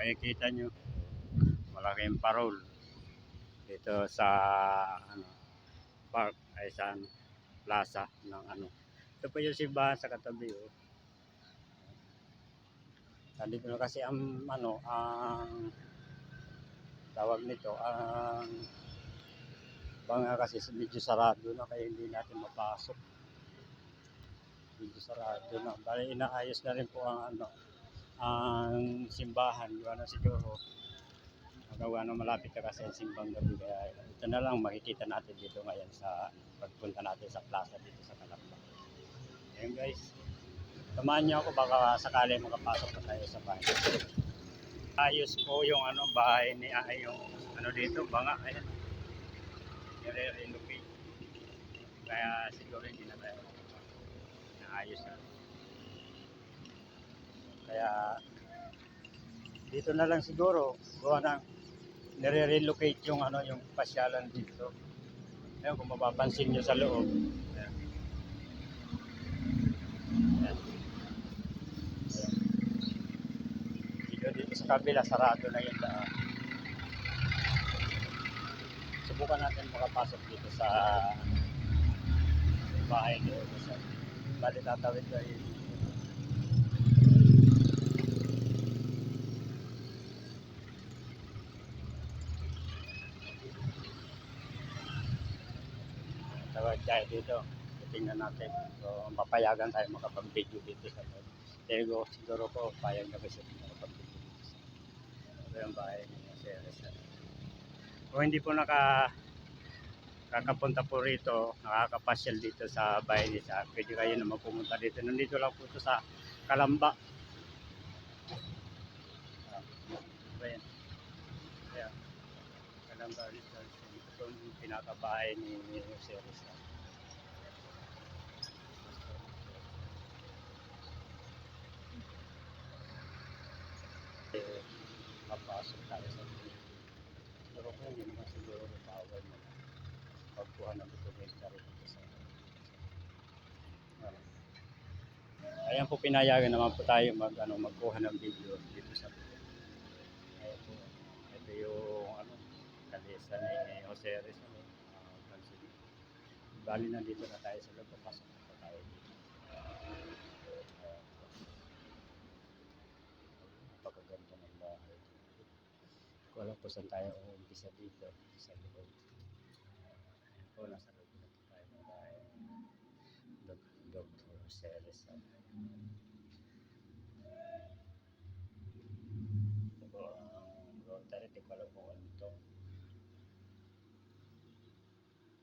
makikita nyo malaking parol dito sa ano park ay sa ano, plaza ng ano. Ito po yung simbahan sa katabi oh. nandito na kasi ang ano ang tawag nito ang banga kasi medyo sarado na kaya hindi natin mapasok. Medyo sarado na. Bali inaayos na rin po ang ano ang simbahan gawa na siguro. Gawa na malapit na kasi ang simbang gabi kaya ito na lang makikita natin dito ngayon sa pagpunta natin sa plaza dito sa Calamba ayun guys. Samahan niyo ako baka sakali makapasok na tayo sa bahay. Ayos po yung ano bahay ni ay yung ano dito banga ayan. Nire-renovate kaya siguro hindi na tayo naayos na kaya dito na lang siguro gawa ng nire-relocate yung ano yung pasyalan dito. Ayan, kung mapapansin nyo sa loob. Dito dito sa kabila sarado na yung daan subukan natin makapasok dito sa bahay ni Ogo bali tatawid tayo tawag tayo dito tingnan natin so papayagan tayo makapag-video dito sa loob Tego siguro po payag na kasi makapag-video dito sa ito yung bahay ni Sir Rizal kung hindi po naka kakapunta po rito, nakakapasyal dito sa bahay ni Sa. Pwede kayo naman pumunta dito. Nandito lang po ito sa Kalamba. Ah, Ayan. Ayan. Kalamba Rizal. Ito yung pinakabahay ni Jose Rizal. Papasok tayo sa Siguro ko hindi naman siguro bawal mo pagkuha ng documentary dito sa ano. Ayan po pinayagan naman po tayo mag ano magkuha ng video dito sa Ayan po. Ito yung ano kalesa ni Jose Rizal. Uh, Francis. Bali nandito na tayo sa loob. Pasok na po tayo dito. Ayan po. Napakaganda ng bahay. Ko alam po saan tayo uumpisa dito sa loob. Ayan po, nasa loob na po tayo ng bahay. Dok- Dr. Ceres. Ito po ang rotary. Di ko alam kung ano ito.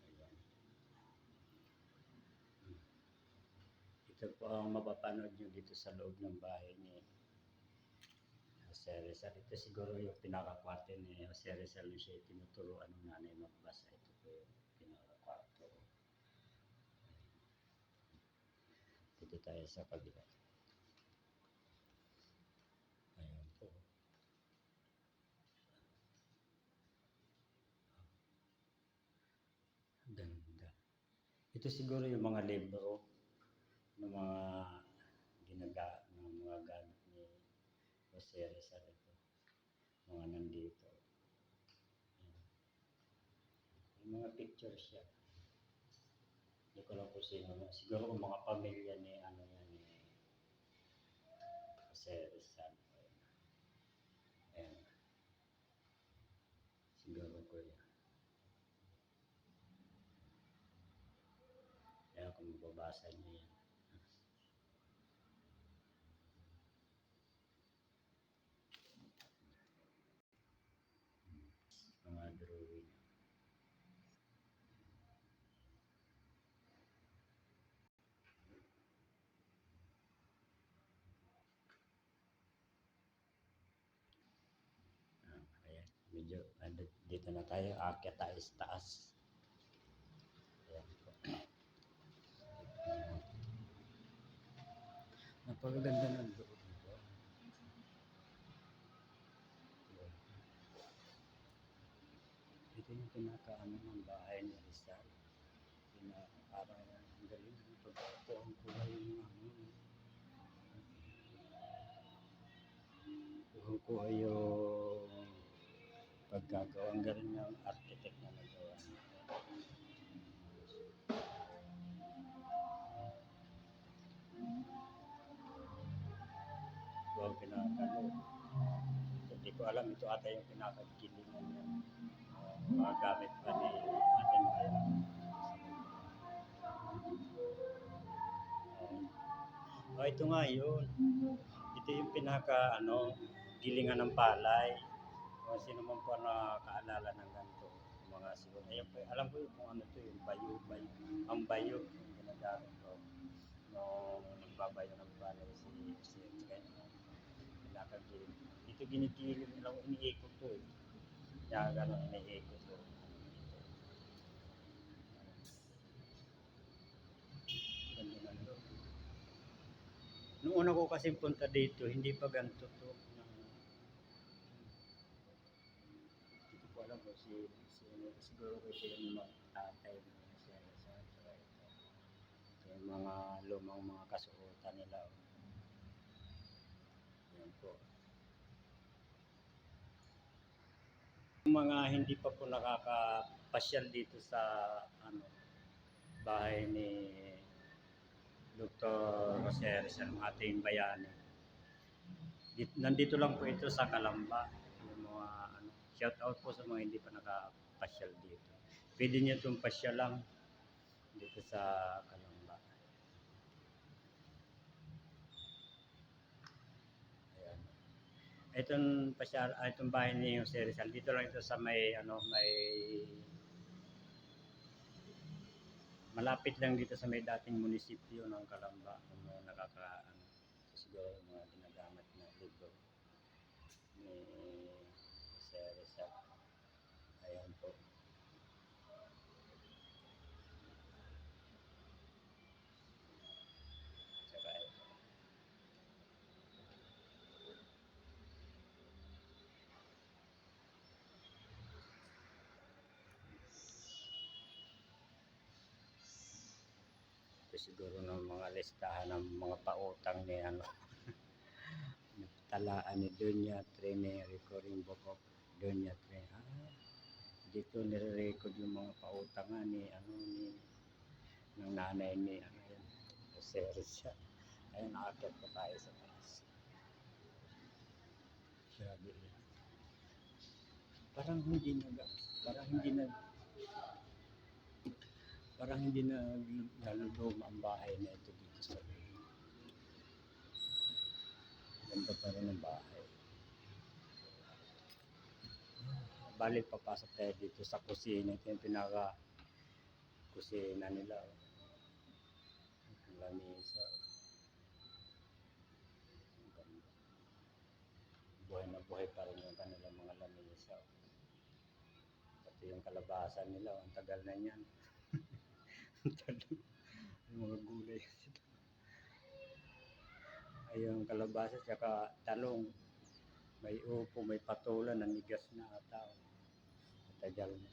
Ayan. Ito po ang mapapanood nyo dito sa loob ng bahay ni Jose Rizal. Ito siguro yung pinaka-kwarto ni Jose Rizal na siya tinuturuan ng nanay magbasa. Ito po yung pinaka-kwarto. Dito tayo sa kabila. Ayan po. Ganda. Ito siguro yung mga libro ng mga ginaga ng mga gamit ni Jose Rizal ito. Mga nandito. Ayan. May mga pictures siya. Hindi ko lang kung sino. Siguro mga pamilya ni ano yan ni Jose Rizal. Ayan. Ayan. Siguro ko yan. Kaya kung mababasa niyo yan. mga drawing. Ah, ayan, medyo dito na tayo, akyat tayo sa taas. Ayan po. Napakaganda ng loob nito. Ito yung pinakaano ng bahay ni Rizal. Parang ang galing ng pagkapo ang kulay ng ano. Kuha yung paggagawa. Ang galing ng architect na nagawa. Ito ang pinakalo. Hindi ko alam, ito ata yung pinakagilingan niya. Uh, mga gamit pa ni atin ba yan? Oh, ito nga yun. Ito yung pinaka ano, gilingan ng palay. Kung sino man po nakaalala ng ganito. Mga siguro. Ayun po, alam ko kung ano to yung bayo, bayo. Ang bayo yung ginagamit ko. Nung nagbabayo ng palay si si kaya pinakagiling. Dito ginigiling nila ko iniikot to eh. Kaya gano'n iniikot to. Ganda na to. Nung una ko kasi punta dito, hindi pa ganito to. Hindi ko alam kung si, si siguro ko siya yung mga tatay mo siya sa ito. Ito yung mga lumang mga kasuotan nila. Yan po. Yung mga hindi pa po nakakapasyal dito sa ano bahay ni Dr. Jose Rizal, ang ating bayani. Dit, nandito lang po ito sa Kalamba. Ano, shout out po sa mga hindi pa nakapasyal dito. Pwede niyo itong pasyal lang dito sa Kalamba. Ayan. Itong pasyal, ah, itong bahay ni Jose Rizal, dito lang ito sa may ano, may malapit lang dito sa may dating munisipyo ng Kalamba mga nakaka ano, siguro mga ginagamit na libro ni Jose Rizal. Ayan po. Tsaka ito. Ito siguro ng mga listahan ng mga pautang ni ano. talaan ni Dunya Trine Recording Book of Dunya Trine. Ah, dito nire-record yung mga pautangan ni ano ni ng nanay ni ano yan. Jose Rizal. Ayun, nakakit pa tayo sa taas. Grabe yun. Parang hindi na, parang hindi na, parang hindi na naluluma ang bahay na ito dito sa Ganda pa rin ang bahay. Bali, papasok tayo dito sa kusina. Ito yung pinaka kusina nila. oh. Ang lamisa. Buhay na buhay pa rin yung kanilang mga lamisa. Pati yung kalabasan nila. oh. Ang tagal na niyan. Yung mga gulay. Ayun, kalabasa tsaka talong. May upo, may patola, nanigas na ata. Matagal na.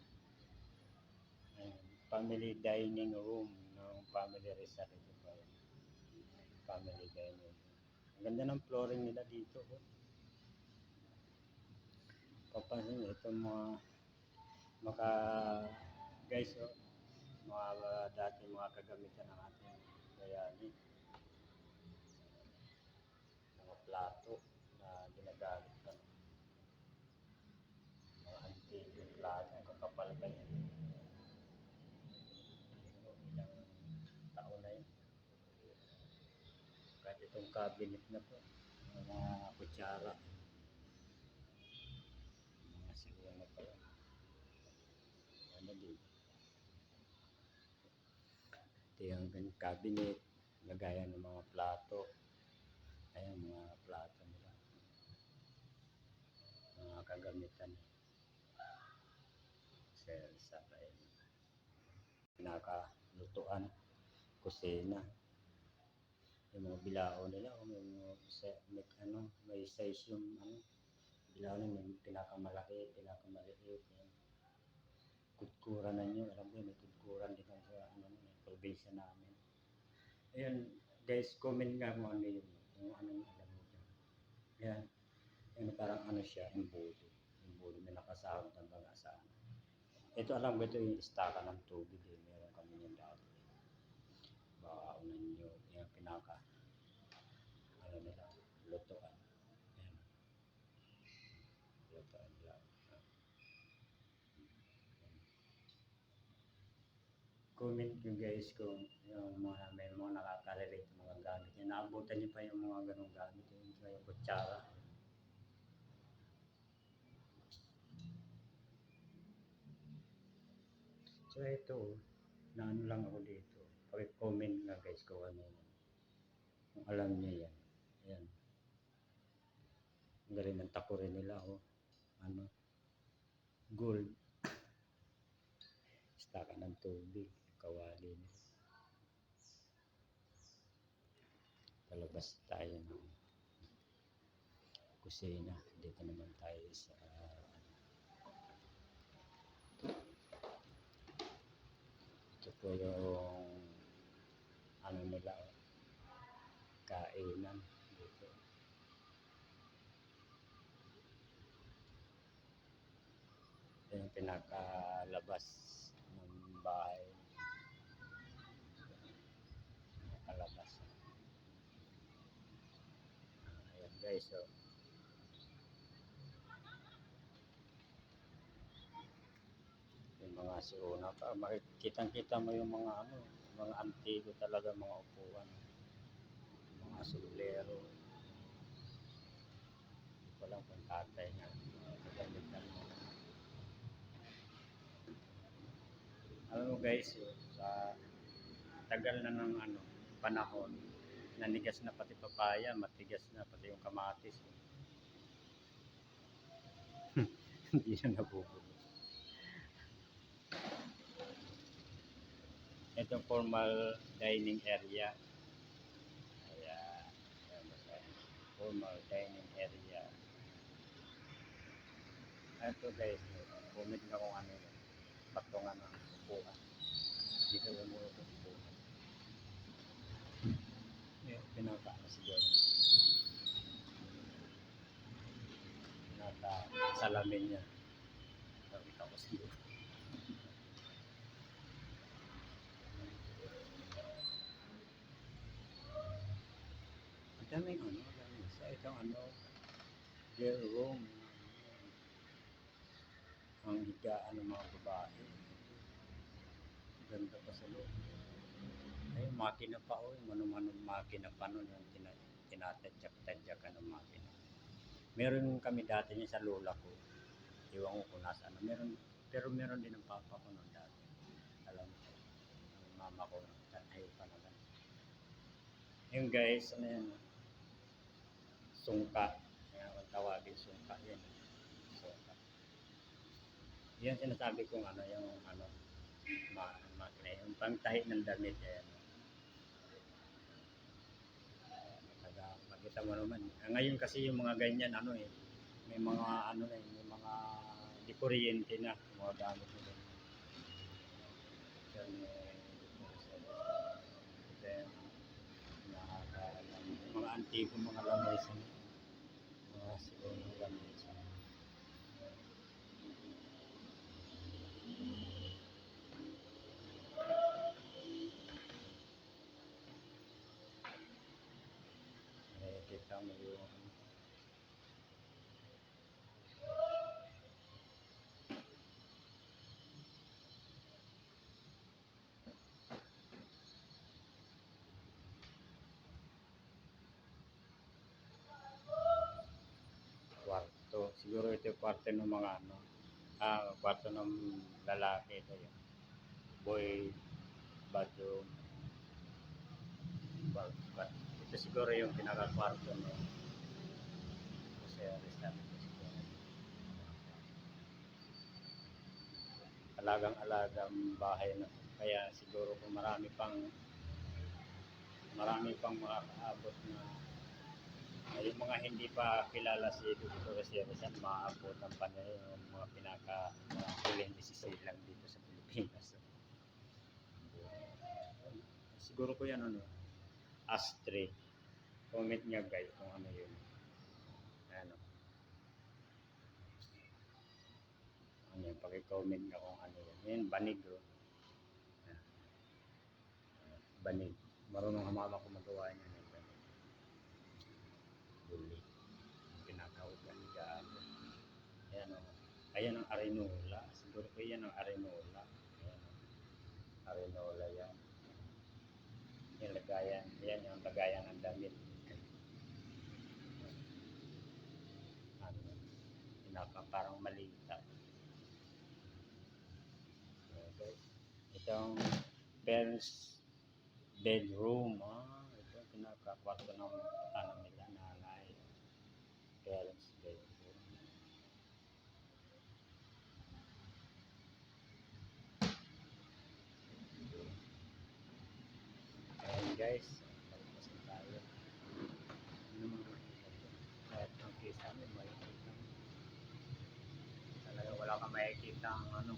Ayun, family dining room ng family resort. Ito pa yun. Family dining room. Ang ganda ng flooring nila dito. Oh. Papansin itong mga maka guys, oh, mga uh, dati mga kagamitan ng ating bayani mga plato na ginagamit ng mga antique yung plato, kakapal pa yan. Ilang taon na yun. Kahit itong cabinet na po, mga kutsara. Mga siguro na pa yan. Ano din. Yung gan- cabinet, lagayan ng mga plato. Ayan, mga plato nila. Mga kagamitan. Sir, sa ayan. Pinakalutuan, kusina. Yung mga bilao nila, o may, mga may, ano, may size yung ano, bilao na may pinakamalaki, pinakamaliit. Yan. Kutkuran na nyo, alam mo may kutkuran din may probinsya namin. Ayan, guys, comment nga kung ano yun, yung alam mo dyan. Ayan. Yung parang ano siya, imbudo. Imbudo, may nakasahod ng mga sa ano. Ito alam ko ito yung istaka ng tubig eh. Meron kami yung dati. Baka unan nyo, yung pinaka, ano nila, lutuan. Ayan. Lutuan Comment nyo guys kung yung mga may mga nakaka-relate mga gamit. Yung naabutan nyo pa yung mga ganong gamit. Yung, yung kutsara. So ito, na ano lang ako dito. Pag-comment nga guys kung ano yan. Kung alam niya yan. Ayan. Ang galing ng takurin nila oh. Ano? Gold. Staka ng tubig. Kawali nila. Palabas tayo ng kusina. Dito naman tayo sa ito po yung ano nila kainan dito. Ito yung pinakalabas ng bahay. Pinakalabas. Ayan guys, so yung mga siuna pa, makikitang-kita mo yung mga ano, mga antigo talaga mga upuan. Mga sublero. Hindi ko lang kung tatay. Magamitan mo. Alam mo guys, sa tagal na ng ano, panahon, nanigas na pati papaya, matigas na pati yung kamatis. Hindi na nabubuo. Ito formal dining area. Ayan. Formal dining area. Ito guys, comment na kung ano yun. Patungan ng upuan. Dito yung mga upuan. Eh, pinaka ano siguro. Pinaka salamin niya. Tapos dito. Ang daming ano, daming sa itong ano, their room. Ang higaan ng mga babae. Ganda pa sa loob. Ay, makina pa o, yung manong makina pa nun, yung tina, tinatadyak-tadyakan ng makina. Meron kami dati niya sa lola ko. Iwan ko kung nasa ano. Meron, pero meron din ang papa ko nun dati. Alam ko. Ang mama ko, tatay pa naman. Yung guys, ano yan? Sungka. Kaya ang tawagin sungka yan. Sungka. Yan sinasabi kong ano, yung ano, ma makina, yung pangtahi ng damit. Yan. Makita mo naman. Ah, Ngayon kasi yung mga ganyan, ano eh, may mga ano na, eh, may mga di kuryente na, mga damit nila. Yan, eh. Mga antigo mga lamesa. Mga Mo yung kwarto. Siguro ito yung kwarto ng mga ano, ah, kwarto ng lalaki ito yun. Boy, bathroom. Ba, ba, ito siguro yung pinaka-kwarto no. Kasi restaurant ito siguro. Alagang-alagang bahay na. Kaya siguro kung marami pang marami pang makakaabot na ay, yung mga hindi pa kilala si Dr. Rizal, maaabot ang panay yung mga pinaka huling decision lang dito sa Pilipinas. Siguro ko yan ano, ashtray. Comment niya guys kung ano yun. Ano. Ano yun, pakicomment niya kung ano yun. Yan, banig bro. Banig. Marunong humama ko magawa niya ng banig. Buli. Pinakaugan ni Gaano. Ayan o. Ayan ang arenola. Siguro ko yan ang arenola. Ayan o. Arenola yan. Yung lagayan. Yan yung lagayan ng damit. Parang malita. Okay. Itong parents bedroom. Ah, ito pinaka-kwarto ng ano nila, nanay. Parents bedroom. Ayan guys, palabas na tayo. Ano mga makikita ko? Kahit ang kisa mo, makikita mo. Talaga makikita ang ano,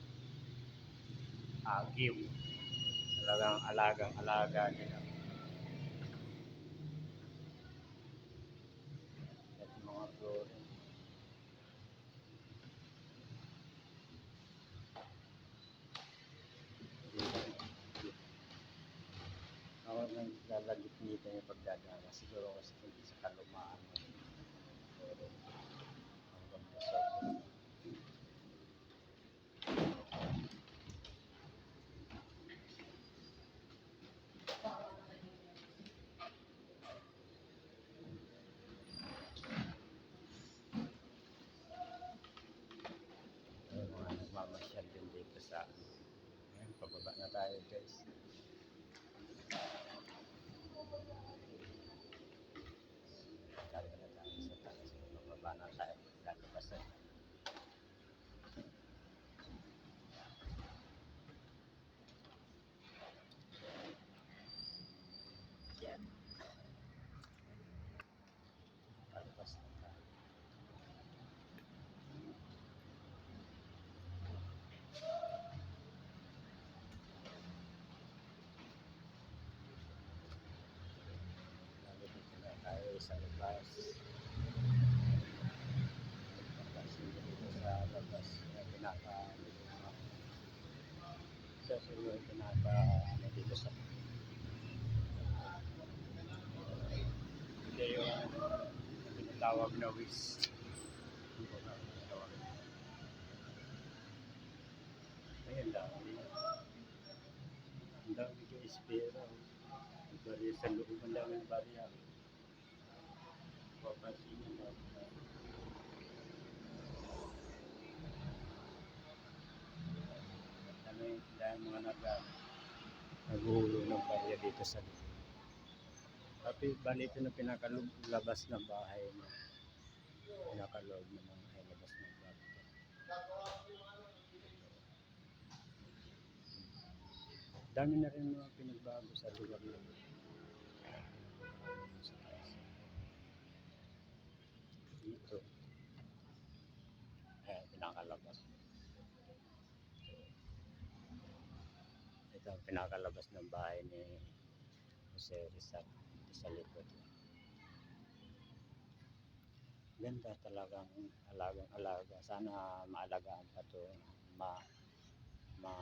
agiw. Talagang alagang alaga nila. At mga flooring. Ako nang lalagit nito yung pagdadala. Siguro kasi hindi sa kalumaan. Pero hanggang sa Ayun, mga nagmamasyal din dito sa Ayan, pababa na tayo guys. Karga na tayo sa taas. Pababa na tayo. Lalabasan. Yan. Palabas na tayo. Lalo dito na tayo sa labas. Labas dito sa labas. Yung pinaka sa sunod pinaka ano dito sa Hindi yung tinatawag na tinatawag. Ayun lang. Ang dami ko espera. Bari sa loob ang daming barya. Papansin mo lang. Dami, dami mga nag naghuhulo ng barya dito sa loob. Tapi bali ito na pinakalabas ng bahay mo. Pinakaloob ng bahay, labas ng bahay. Dami na rin mga pinagbago sa lugar na ito. Ayan, pinakalabas. Ito ang pinakalabas ng bahay ni Jose Rizal sa likod. Ganda talagang alagang alaga. Sana maalagaan pa to. Ma, ma,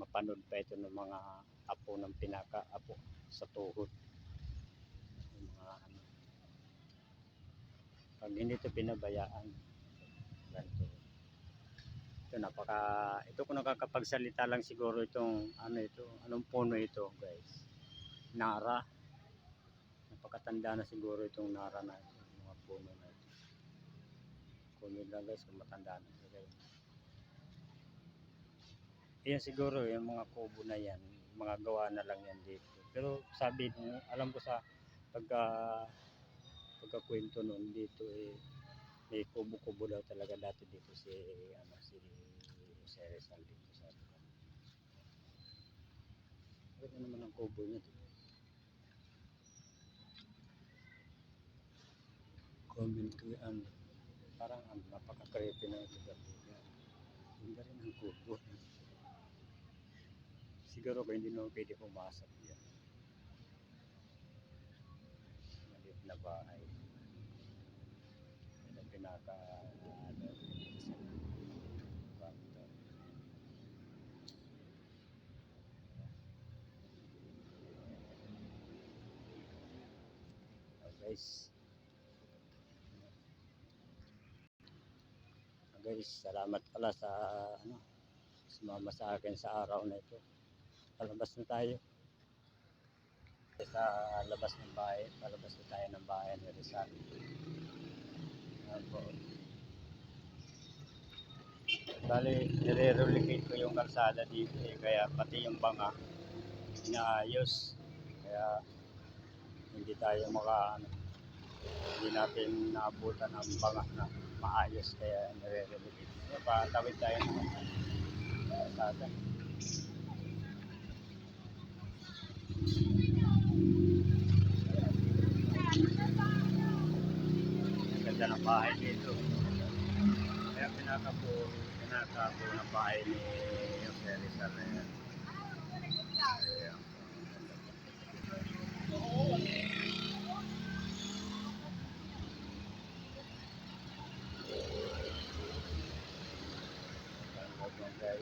mapanood pa ito ng mga apo ng pinaka-apo sa tuhod. Mga ano. Pag hindi ito pinabayaan. Ito napaka, ito kung nakakapagsalita lang siguro itong, ano ito, anong puno ito guys. Nara. Napakatanda na siguro itong nara na ito, mga puno na ito. Kunin lang guys kung matanda na ito. Yan siguro, yung mga kubo na yan, mga gawa na lang yan dito. Pero sabi, alam ko sa pagka pagkakwento noon dito eh, may kubo-kubo daw talaga dati dito si ano si si Rizal dito sa lugar. Ano naman ang kubo niya dito? Comment ko ano, parang ano, napaka-creepy na lugar dito. Hindi rin ang kubo. Siguro kung hindi naman pwede pumasok yan. Maliit na bahay. Yan ang pinaka ano, dito sa kwarto. Guys. Guys, salamat pala sa ano, sumama sa akin sa araw na ito. Palabas na tayo. Sa labas ng bahay, palabas na tayo ng bahay ni Rizal. Ayan po. Bali, nire-relocate ko yung kalsada dito eh, kaya pati yung banga inaayos. Kaya hindi tayo maka ano, hindi natin naabutan ang banga na maayos kaya nire-relocate. Kaya patawid tayo ng kalsada. Ang ganda ng bahay dito. Kaya pinakapo, pinakapo ng bahay ni Jose Rizal. Ayan.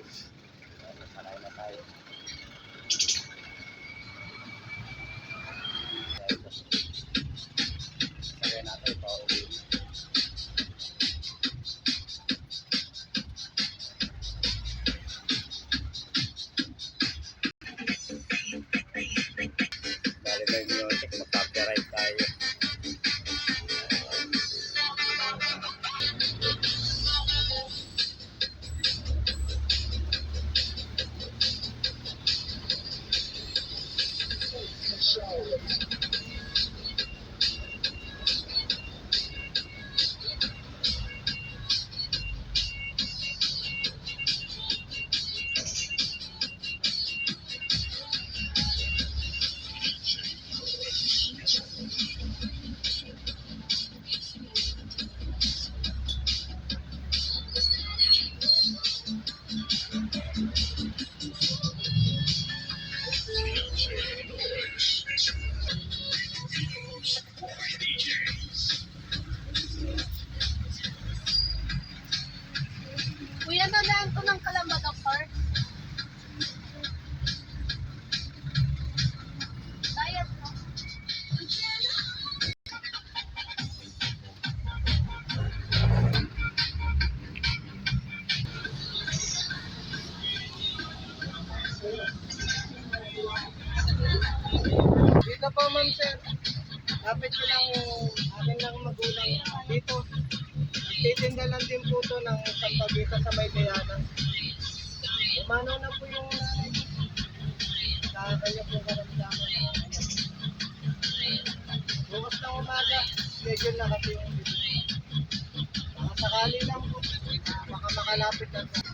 Guys. Sanay na tayo. Lapit ko lang akin lang magulang dito. Nagtitinda lang din po to ng sampagita sa may Diana. Umano na po yung nanay. Sa kanya po karamdaman. Bukas ng umaga, schedule na kasi yung. Baka sakali lang po. Baka makalapit na sa